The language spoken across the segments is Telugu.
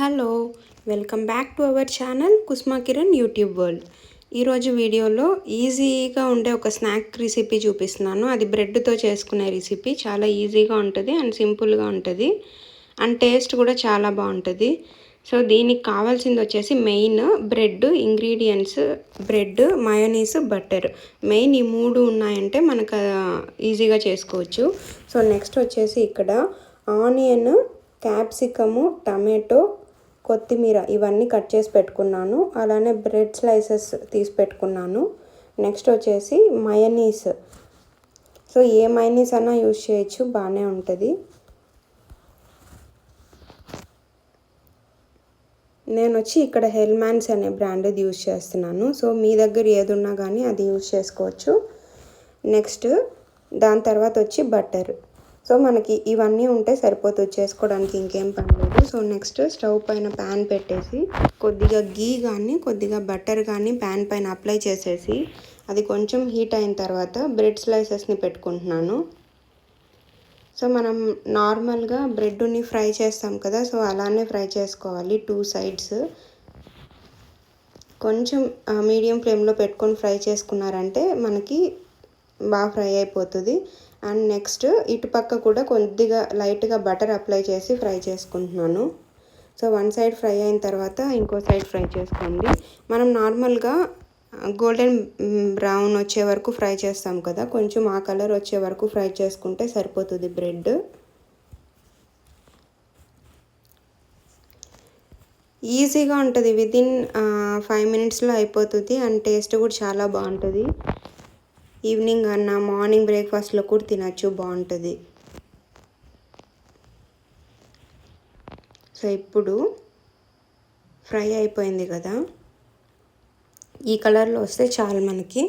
Hello welcome back to our channel Kusma Kiran YouTube world. ఈరోజు వీడియోలో ఈజీగా ఉండే ఒక స్నాక్ రెసిపీ చూపిస్తున్నాను. అది బ్రెడ్తో చేసుకునే రెసిపీ చాలా ఈజీగా ఉంటుంది అండ్ సింపుల్గా ఉంటుంది. అండ్ టేస్ట్ కూడా చాలా బాగుంటుంది. సో దీనికి కావాల్సింది వచ్చేసి main bread ingredients bread mayonnaise butter main ఈ మూడు ఉన్నాయంటే మనకు ఈజీగా చేసుకోవచ్చు. సో నెక్స్ట్ వచ్చేసి ఇక్కడ ఆనియన్ క్యాప్సికము టమాటో కొత్తిమీర ఇవన్నీ కట్ చేసి పెట్టుకున్నాను. అలానే బ్రెడ్ స్లైసెస్ తీసి పెట్టుకున్నాను. నెక్స్ట్ వచ్చేసి మయనీస్ సో ఏ మైనీస్ అన్నా యూజ్ చేయొచ్చు బాగానే ఉంటుంది. నేను వచ్చి ఇక్కడ హెల్మాన్స్ అనే బ్రాండ్ది యూజ్ చేస్తున్నాను. సో మీ దగ్గర ఏది ఉన్నా కానీ అది యూజ్ చేసుకోవచ్చు. నెక్స్ట్ దాని తర్వాత వచ్చి బటర్ సో మనకి ఇవన్నీ ఉంటే సరిపోతుంది చేసుకోవడానికి ఇంకేం పని లేదు. సో నెక్స్ట్ స్టవ్ పైన ప్యాన్ పెట్టేసి కొద్దిగా గీ కానీ కొద్దిగా బటర్ కానీ ప్యాన్ పైన అప్లై చేసేసి అది కొంచెం హీట్ అయిన తర్వాత బ్రెడ్ స్లైసెస్ని పెట్టుకుంటున్నాను. సో మనం నార్మల్గా బ్రెడ్ని ఫ్రై చేస్తాం కదా సో అలానే ఫ్రై చేసుకోవాలి టూ సైడ్స్. కొంచెం మీడియం ఫ్లేమ్లో పెట్టుకొని ఫ్రై చేసుకున్నారంటే మనకి బాగా ఫ్రై అయిపోతుంది. అండ్ నెక్స్ట్ ఇటుపక్క కూడా కొద్దిగా లైట్గా బటర్ అప్లై చేసి ఫ్రై చేసుకుంటున్నాను. సో వన్ సైడ్ ఫ్రై అయిన తర్వాత ఇంకో సైడ్ ఫ్రై చేసుకోండి. మనం నార్మల్గా గోల్డెన్ బ్రౌన్ వచ్చే వరకు ఫ్రై చేస్తాం కదా కొంచెం ఆ కలర్ వచ్చే వరకు ఫ్రై చేసుకుంటే సరిపోతుంది బ్రెడ్. ఈజీగా ఉంటుంది. వితిన్ ఫైవ్ మినిట్స్లో అయిపోతుంది అండ్ టేస్ట్ కూడా చాలా బాగుంటుంది. ఈవినింగ్ అన్న మార్నింగ్ బ్రేక్ఫాస్ట్లో కూడా తినచ్చు బాగుంటుంది. సో ఇప్పుడు ఫ్రై అయిపోయింది కదా. ఈ కలర్లో వస్తే చాలు మనకి.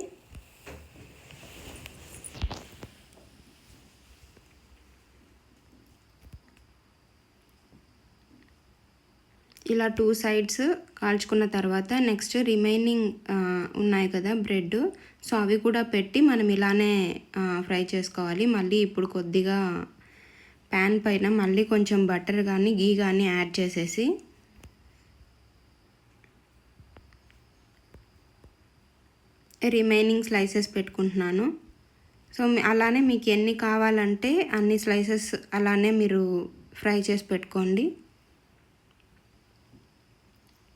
ఇలా టూ సైడ్స్ కాల్చుకున్న తర్వాత నెక్స్ట్ రిమైనింగ్ ఉన్నాయి కదా బ్రెడ్. సో అవి కూడా పెట్టి మనం ఇలానే ఫ్రై చేసుకోవాలి. మళ్ళీ ఇప్పుడు కొద్దిగా ప్యాన్ పైన మళ్ళీ కొంచెం బటర్ కానీ గీ కానీ యాడ్ చేసేసి రిమైనింగ్ స్లైసెస్ పెట్టుకుంటున్నాను. సో అలానే మీకు ఎన్ని కావాలంటే అన్ని స్లైసెస్ అలానే మీరు ఫ్రై చేసి పెట్టుకోండి.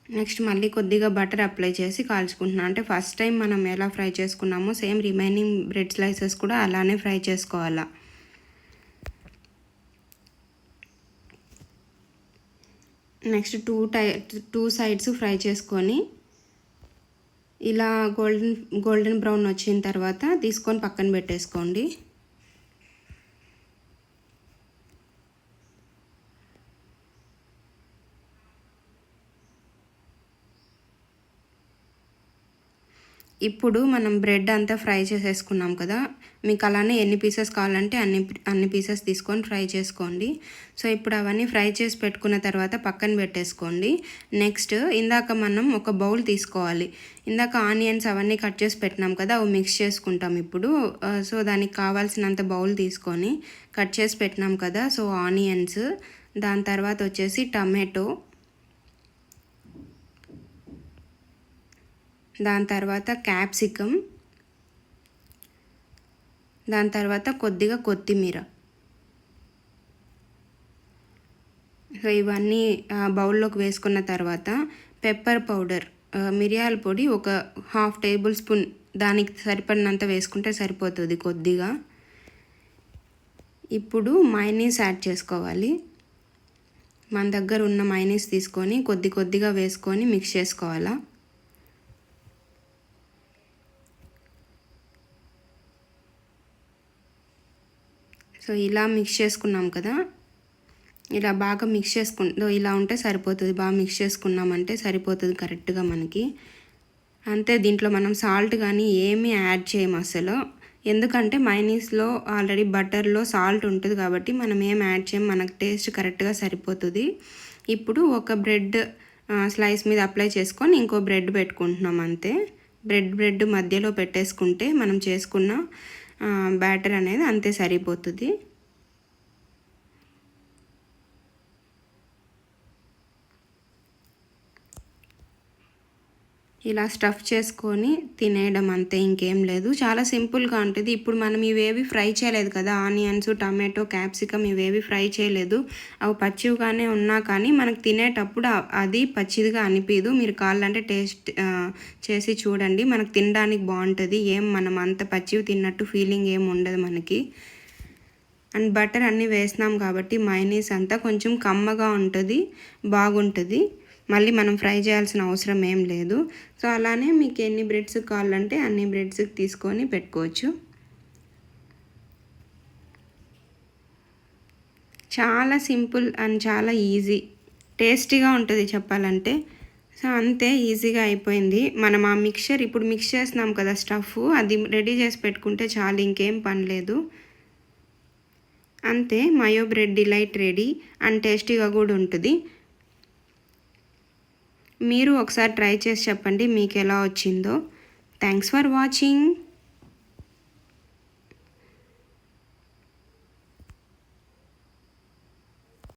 నెక్స్ట్ మళ్ళీ కొద్దిగా బటర్ అప్లై చేసి కాల్చుకుంటున్నాను అంటే ఫస్ట్ టైం మనం ఎలా ఫ్రై చేసుకున్నామో సేమ్ రిమైనింగ్ బ్రెడ్ స్లైసెస్ కూడా అలానే ఫ్రై చేసుకోవాలా. Next two tie two sides fry చేసుకొని ఇలా గోల్డెన్ గోల్డెన్ బ్రౌన్ వచ్చిన తర్వాత తీసుకొని పక్కన పెట్టేసుకోండి. ఇప్పుడు మనం బ్రెడ్ అంతా ఫ్రై చేసేసుకున్నాం కదా మీకు అలానే ఎన్ని పీసెస్ కావాలంటే అన్ని అన్ని పీసెస్ తీసుకొని ఫ్రై చేసుకోండి. సో ఇప్పుడు అవన్నీ ఫ్రై చేసి పెట్టుకున్న తర్వాత పక్కన పెట్టేసుకోండి. నెక్స్ట్ ఇందాక మనం ఒక బౌల్ తీసుకోవాలి. ఇందాక ఆనియన్స్ అవన్నీ కట్ చేసి పెట్టినాం కదా అవి మిక్స్ చేసుకుంటాం ఇప్పుడు. సో దానికి కావాల్సినంత బౌల్ తీసుకొని కట్ చేసి పెట్టినాం కదా సో ఆనియన్స్. దాని తర్వాత వచ్చేసి టమాటో. దాని తర్వాత క్యాప్సికమ్ దాని తర్వాత కొద్దిగా కొత్తిమీర. సో ఇవన్నీ బౌల్లోకి వేసుకున్న తర్వాత పెప్పర్ పౌడర్ మిరియాల పొడి ఒక హాఫ్ టేబుల్ స్పూన్ దానికి సరిపడినంత వేసుకుంటే సరిపోతుంది కొద్దిగా. ఇప్పుడు మైనీస్ యాడ్ చేసుకోవాలి. మన దగ్గర ఉన్న మైనీస్ తీసుకొని కొద్ది కొద్దిగా వేసుకొని మిక్స్ చేసుకోవాలా? సో ఇలా మిక్స్ చేసుకున్నాం కదా. ఇలా బాగా మిక్స్ చేసుకు ఇలా ఉంటే సరిపోతుంది బాగా మిక్స్ చేసుకున్నామంటే సరిపోతుంది కరెక్ట్గా మనకి. అంతే దీంట్లో మనం సాల్ట్ కానీ ఏమీ యాడ్ చేయము అసలు. ఎందుకంటే మైనీస్లో ఆల్రెడీ బటర్లో సాల్ట్ ఉంటుంది కాబట్టి మనం ఏం యాడ్ చేయం మనకు టేస్ట్ కరెక్ట్గా సరిపోతుంది. ఇప్పుడు ఒక బ్రెడ్ స్లైస్ మీద అప్లై చేసుకొని ఇంకో బ్రెడ్ పెట్టుకుంటున్నాం అంతే. బ్రెడ్ బ్రెడ్ మధ్యలో పెట్టేసుకుంటే మనం చేసుకున్న బ్యాటర్ అనేది అంతే సరిపోతుంది. ఇలా స్టఫ్ చేసుకొని తినేయడం అంతే ఇంకేం లేదు. చాలా సింపుల్గా ఉంటుంది. ఇప్పుడు మనం ఇవేవి ఫ్రై చేయలేదు కదా ఆనియన్స్ టమాటో క్యాప్సికమ్ ఇవేవి ఫ్రై చేయలేదు. అవి పచ్చివిగానే ఉన్నా కానీ మనకు తినేటప్పుడు అది పచ్చిదిగా అనిపించదు మీరు కావాలంటే టేస్ట్ చేసి చూడండి. మనకు తినడానికి బాగుంటుంది. ఏం మనం అంత పచ్చివి తిన్నట్టు ఫీలింగ్ ఏం ఉండదు మనకి. అండ్ బటర్ అన్నీ వేసినాం కాబట్టి మైనీస్ అంతా కొంచెం కమ్మగా ఉంటుంది బాగుంటుంది. మళ్ళీ మనం ఫ్రై చేయాల్సిన అవసరం ఏం లేదు. సో అలానే మీకు ఎన్ని బ్రెడ్స్ కావాలంటే అన్ని బ్రెడ్స్కి తీసుకొని పెట్టుకోవచ్చు. చాలా సింపుల్ అండ్ చాలా ఈజీ. టేస్టీగా ఉంటుంది చెప్పాలంటే. సో అంతే ఈజీగా అయిపోయింది. మనం ఆ మిక్చర్ ఇప్పుడు మిక్స్ చేస్తున్నాం కదా స్టఫ్ అది రెడీ చేసి పెట్టుకుంటే చాలు ఇంకేం పని లేదు. అంతే mayo bread delight ready and టేస్టీగా కూడా ఉంటుంది. మీరు ఒకసారి ట్రై చేసి చెప్పండి మీకు ఎలా వచ్చిందో. Thanks for watching